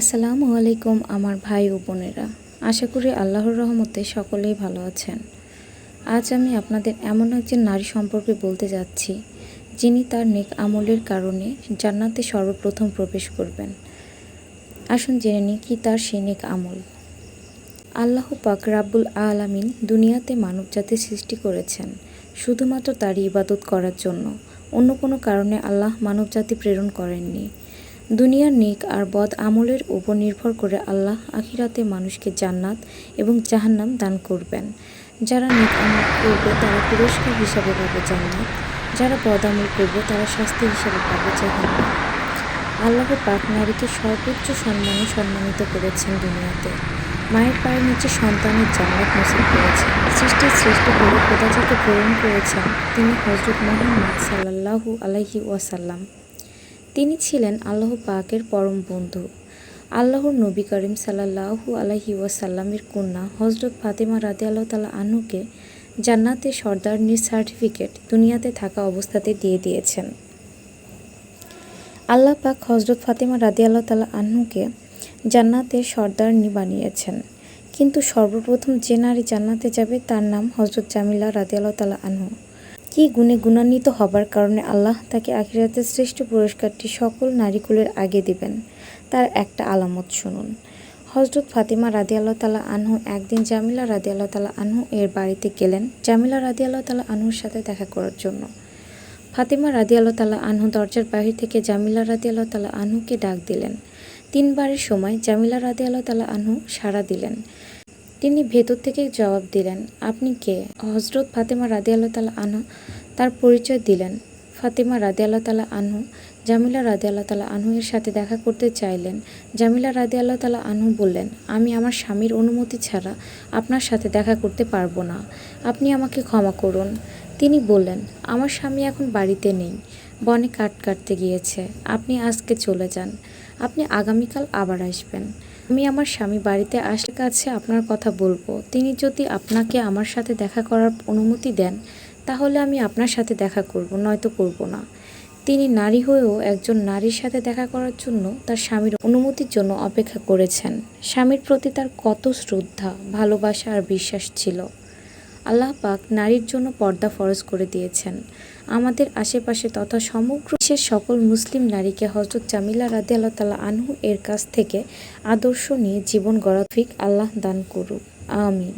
আসসালামু আলাইকুম আমার ভাই ও বোনেরা। আশা করি আল্লাহর রহমতে সকলেই ভালো আছেন। আজ আমি আপনাদের এমন একজন নারী সম্পর্কে বলতে যাচ্ছি, যিনি তার নেক আমলের কারণে জান্নাতে সর্বপ্রথম প্রবেশ করবেন। আসুন জেনে নিই কি তার সেই নেক আমল। আল্লাহ পাক রাব্বুল আলামিন দুনিয়াতে মানবজাতি সৃষ্টি করেছেন, শুধুমাত্র তারই ইবাদত করার জন্য। অন্য কোনো কারণে আল্লাহ মানবজাতি প্রেরণ করেননি। দুনিয়ার নেক আর বদ আমলের উপর নির্ভর করে আল্লাহ আখিরাতে মানুষকে জান্নাত এবং জাহান্নাম দান করবেন। যারা নেক আমল করবে, তারা পুরস্কার হিসাবে পাবে জান্নাত। যারা বদ আমল করবে, তারা শাস্তি হিসাবে পাবে জাহান্নাম। আল্লাহ পাক নারীকে সর্বোচ্চ সম্মানে সম্মানিত করেছেন দুনিয়াতে। মায়ের পায়ের নিচে সন্তানের জান্নাত নসিব করেছেন। সৃষ্টির শ্রেষ্ঠ করে খোদা প্রেরণ করেছেন, তিনি হজরত মোহাম্মদ সাল্লাল্লাহু আলাইহি ওয়াসাল্লাম। তিনি ছিলেন আল্লাহ পাকের পরম বন্ধু। আল্লাহর নবী করিম সাল্লাহু আলহি ওয়াসাল্লামের কন্যা হজরত ফাতেমা রাতে আল্লাহ তালা আনুকে জান্নাতের সর্দারনির সার্টিফিকেট দুনিয়াতে থাকা অবস্থাতে দিয়ে দিয়েছেন। আল্লাহ পাক হজরত ফাতেমা রাদি আল্লাহ তালা আহ্নুকে জান্নাতের সর্দারনি বানিয়েছেন। কিন্তু সর্বপ্রথম যে নারী জান্নাতে যাবে তার নাম হজরত জামিলা রাদি আল্লাহ তালা আনহু। কি গুণে গুণান্বিত হবার কারণে আল্লাহ তাকে আখিরাতের শ্রেষ্ঠ পুরস্কারটি সকল নারীকুলের আগে দিবেন? তার একটা আলামত শুনুন। হজরত ফাতিমা রাদি আল্লাহ তালা আনহু একদিন জামিলা রাদি আল্লাহ তালা আনহু এর বাড়িতে গেলেন। জামিলা রাদি আল্লাহ তালা আনহুর সাথে দেখা করার জন্য। ফাতিমা রাদি আল্লাহ তালা আনহু দরজার বাহির থেকে জামিলা রাদি আল্লাহ তালা আনহুকে ডাক দিলেন। তিনবারের সময় জামিলা রাদি আল্লাহ তালা আনহু সাড়া দিলেন। তিনি ভেতর থেকে জবাব দিলেন, আপনি কে? হজরত ফাতেমা রাদি আল্লাহ তালা আনহু তার পরিচয় দিলেন। ফাতেমা রাদি আল্লাহ তালা আনহু, জামিলা রাদি আল্লাহ তালা আনহু এর সাথে দেখা করতে চাইলেন। জামিলা রাদি আল্লাহ তালা আনহু বললেন, আমি আমার স্বামীর অনুমতি ছাড়া আপনার সাথে দেখা করতে পারব না। আপনি আমাকে ক্ষমা করুন। তিনি বললেন, আমার স্বামী এখন বাড়িতে নেই। বনে কাট কাটতে গিয়েছে। আপনি আজকে চলে যান। আপনি আগামীকাল আবার আসবেন। আমি আমার স্বামী বাড়িতে আসার কাছে আপনার কথা বলব। তিনি যদি আপনাকে আমার সাথে দেখা করার অনুমতি দেন, তাহলে আমি আপনার সাথে দেখা করব, নয়তো করব না। তিনি নারী হয়েও একজন নারীর সাথে দেখা করার জন্য তার স্বামীর অনুমতির জন্য অপেক্ষা করেছেন। স্বামীর প্রতি তার কত শ্রদ্ধা, ভালোবাসা আর বিশ্বাস ছিল। আল্লাহ পাক নারীর জন্য পর্দা ফরজ করে দিয়েছেন। আমাদের আশেপাশে তথা সমগ্র বিশ্বের সকল মুসলিম নারীকে হজরত জামিলা রাদে আল্লাহ তালা আনহু এর কাছ থেকে আদর্শ নিয়ে জীবন গড়াফিক আল্লাহ দান করুক। আমিন।